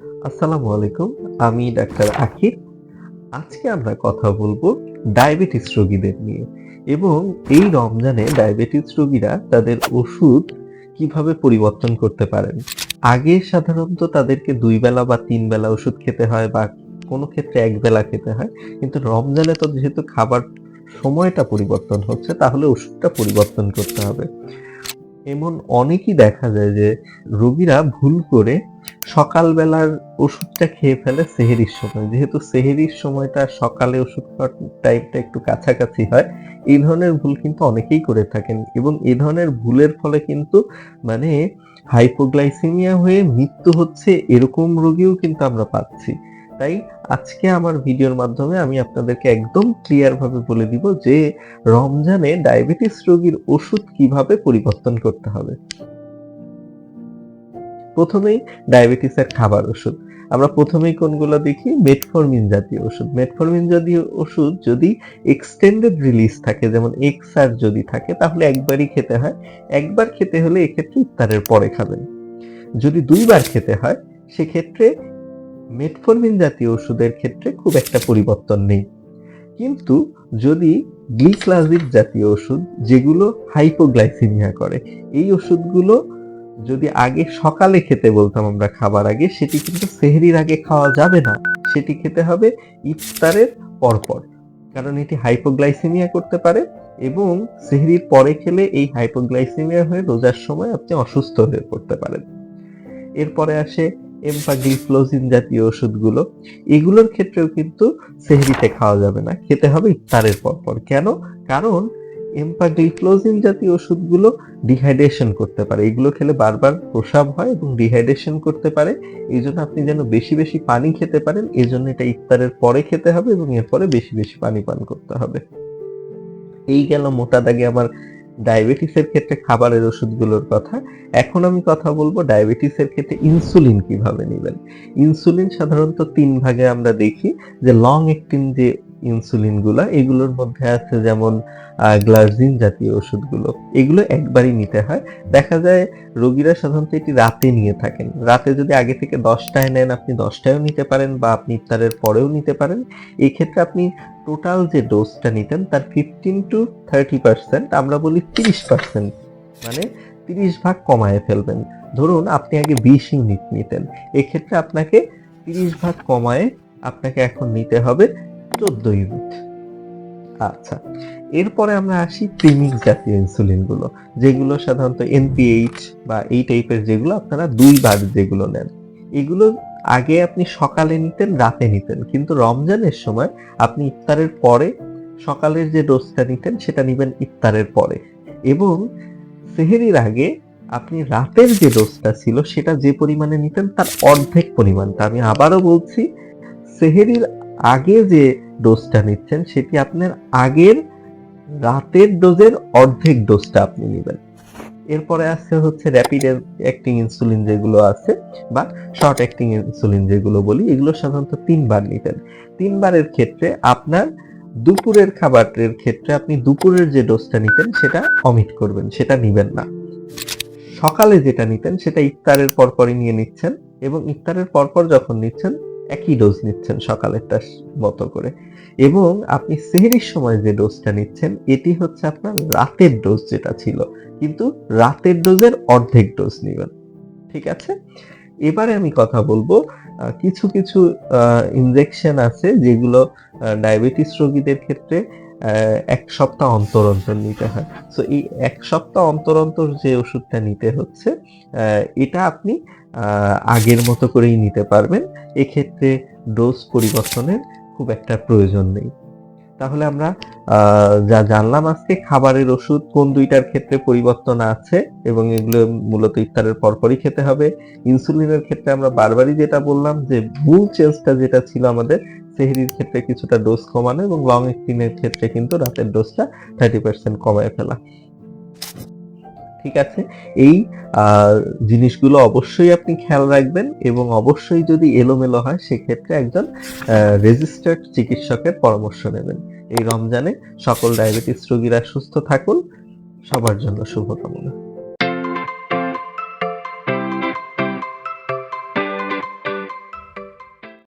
আসসালামু আলাইকুম, আমি ডাক্তার আকিব। আজকে আমরা কথা বলব ডায়াবেটিস রোগীদের নিয়ে এবং এই রমজানে ডায়াবেটিস রোগীরা তাদের ওষুধ কীভাবে পরিবর্তন করতে পারেন। আগে সাধারণত তাদেরকে দুই বেলা বা তিন বেলা ওষুধ খেতে হয় বা কোনো ক্ষেত্রে এক বেলা খেতে হয়। কিন্তু রমজানে তো যেহেতু খাবার সময়টা পরিবর্তন হচ্ছে, তাহলে ওষুধটা পরিবর্তন করতে হবে। এমন অনেকই দেখা যায় যে রোগীরা ভুল করে সকালবেলার ওষুধটা খেয়ে ফেলে সেহেরির সময়। যেহেতু সেহেরির সময়টা সকালে ওষুধ খাওয়ার টাইমটা একটু কাছাকাছি হয়, এই ধরনের ভুল কিন্তু অনেকেই করে থাকেন এবং এই ধরনের ভুলের ফলে কিন্তু মানে হাইপোগ্লাইসেমিয়া হয়ে মৃত্যু হচ্ছে এরকম রোগীও কিন্তু আমরা পাচ্ছি। তাই আজকে আমার ভিডিওর মাধ্যমে আমি আপনাদেরকে একদম ক্লিয়ার ভাবে বলে দিব যে রমজানে ডায়াবেটিস রোগীর ওষুধ কীভাবে পরিবর্তন করতে হবে। প্রথমেই ডায়াবেটিসের খাবার ওষুধ। আমরা প্রথমেই কোনগুলো দেখি? মেটফরমিন জাতীয় ওষুধ। মেটফরমিন জাতীয় ওষুধ যদি এক্সটেন্ডেড রিলিজ থাকে, যেমন এক্সআর যদি থাকে, তাহলে একবারই খেতে হয়। একবার খেতে হলে এক্ষেত্রে ইফতারের পরে খাবেন। যদি দুইবার খেতে হয়, সেক্ষেত্রে মেটফরমিন জাতীয় ওষুধের ক্ষেত্রে খুব একটা পরিবর্তন নেই। কিন্তু যদি গ্লিক্লাজিড জাতীয় ওষুধ, যেগুলো হাইপোগ্লাইসেমিয়া করে, এই ওষুধগুলো যদি আগে সকালে খেতে বলতাম আমরা খাবার আগে, সেটি কিন্তু সেহরির আগে খাওয়া যাবে না। সেটি খেতে হবে ইফতারের পরপর, কারণ এটি হাইপোগ্লাইসেমিয়া করতে পারে এবং সেহরির পরে খেলে এই হাইপোগ্লাইসেমিয়া হয়ে রোজার সময় আপনি অসুস্থ হয়ে পড়তে পারেন। এরপরে আসে এম্পাগ্লিফ্লোজিন জাতীয় ওষুধগুলো, এগুলোর ক্ষেত্রেও কিন্তু সেহরিতে খাওয়া যাবে না, খেতে হবে ইফতারের পরপর। কেন? কারণ এম্পাগ্লিফ্লোজিন জাতীয় ওষুধগুলো ডিহাইড্রেশন করতে পারে। এগুলো খেলে বারবার প্রসাব হয় এবং ডিহাইড্রেশন করতে পারে। এই জন্য আপনি যেন বেশি বেশি পানি খেতে পারেন, এই জন্য এটা ইফতারের পরে খেতে হবে এবং এরপরে বেশি বেশি পানি পান করতে হবে। এই গেল মোটা দাগে আমার ডায়াবেটিসের ক্ষেত্রে খাবারের ওষুধগুলোর কথা। এখন আমি কথা বলব ডায়াবেটিসের ক্ষেত্রে ইনসুলিন কীভাবে নেবেন। ইনসুলিন সাধারণত তিন ভাগে আমরা দেখি, যে লং অ্যাক্টিং যে ইনসুলিনগুলা এগুলোর মধ্যে আছে যেমন গ্লাজিন জাতীয় ওষুধগুলো। এগুলো একবারই নিতে হয়। দেখা যায় রোগীরা সাধারণত এটি রাতে নিয়ে থাকেন। রাতে যদি আগে থেকে দশটায় নেন, আপনি দশটায়ও নিতে পারেন বা আপনি ইফতারের পরেও নিতে পারেন। এই ক্ষেত্রে আপনি টোটাল যে ডোজটা নিতেন, তার ফিফটিন টু থার্টি পার্সেন্ট, আমরা বলি তিরিশ পার্সেন্ট মানে তিরিশ ভাগ কমায় ফেলবেন। ধরুন, আপনি আগে বিশ ইউনিট নিতেন। এক্ষেত্রে আপনাকে তিরিশ ভাগ কমায় আপনাকে এখন নিতে হবে চোদ্দ ইউনিট আচ্ছা এরপরে আমরা আসি প্রিমিক্স জাতীয় ইনসুলিনগুলো, যেগুলো সাধারণত এনপিএইচ বা এই টাইপের যেগুলো আপনারা দুইবার যেগুলো নেন। এগুলো আগে আপনি সকালে নিতেন, রাতে নিতেন, কিন্তু রমজানের সময় আপনি ইফতারের পরে সকালের যে ডোজটা নিতেন, সেটা নিবেন ইফতারের পরে। এবং সেহেরির আগে আপনি রাতের যে ডোজটা ছিল, সেটা যে পরিমাণে নিতেন, তার অর্ধেক পরিমাণটা। আমি আবারও বলছি, সেহেরির আগে যে ডোজটা নিচ্ছেন, সেটি আপনার আগের রাতের ডোজের অর্ধেক ডোজটা আপনি নেবেন। এরপরে আছে হচ্ছে র্যাপিড অ্যাক্টিং ইনসুলিন যেগুলো আছে, বা শর্ট অ্যাক্টিং ইনসুলিন যেগুলো বলি, এগুলো সাধারণত তিনবার নিতেন তিনবারের ক্ষেত্রে আপনার দুপুরের খাবারের ক্ষেত্রে আপনি দুপুরের যে ডোজটা নিতেন, সেটা অমিট করবেন, সেটা নিবেন না। সকালে যেটা নিতেন, সেটা ইফতারের পরপরই নিয়ে নিচ্ছেন, এবং ইফতারের পরপর যখন নিচ্ছেন একই ডোজ নিচ্ছেন সকালেরটা মতো করে। এবং আপনি সেহেরির সময় যে ডোজটা নিচ্ছেন, এটি হচ্ছে আপনার রাতের ডোজ যেটা ছিল। কিন্তু রাতের ডোজের অর্ধেক ডোজ নেবেন। ঠিক আছে? এবারে আমি কথা বলব কিছু কিছু ইনজেকশন আছে যেগুলো ডায়াবেটিস রোগীদের ক্ষেত্রে এক সপ্তাহ অন্তর অন্তর নিতে হয়। সো এই এক সপ্তাহ অন্তর অন্তর যে ওষুধটা নিতে হচ্ছে এটা আপনি আগের মতো করেই নিতে পারবেন। এক্ষেত্রে ডোজ পরিবর্তনের খুব একটা প্রয়োজন নেই। তাহলে আমরা যা জানলাম আজকে, খাবারের ওষুধ কোন দুইটার ক্ষেত্রে পরিবর্তন আছে এবং এগুলো মূলত ইফতারের পরপরই খেতে হবে। ইনসুলিনের ক্ষেত্রে আমরা বারবারই যেটা বললাম যে মূল চেঞ্জটা যেটা ছিল আমাদের, সেহরির ক্ষেত্রে কিছুটা ডোজ কমানো এবং লং এক্টিনের ক্ষেত্রে কিন্তু রাতের ডোজটা থার্টি পার্সেন্ট কমায় ফেলা। ঠিক আছে? এই জিনিসগুলো অবশ্যই আপনি খেয়াল রাখবেন এবং অবশ্যই যদি এলোমেলো হয়, সেক্ষেত্রে একজন রেজিস্টার্ড চিকিৎসকের পরামর্শ নেবেন। এই রমজানে সকল ডায়াবেটিস রোগীরা সুস্থ থাকুন। সবার জন্য শুভকামনা।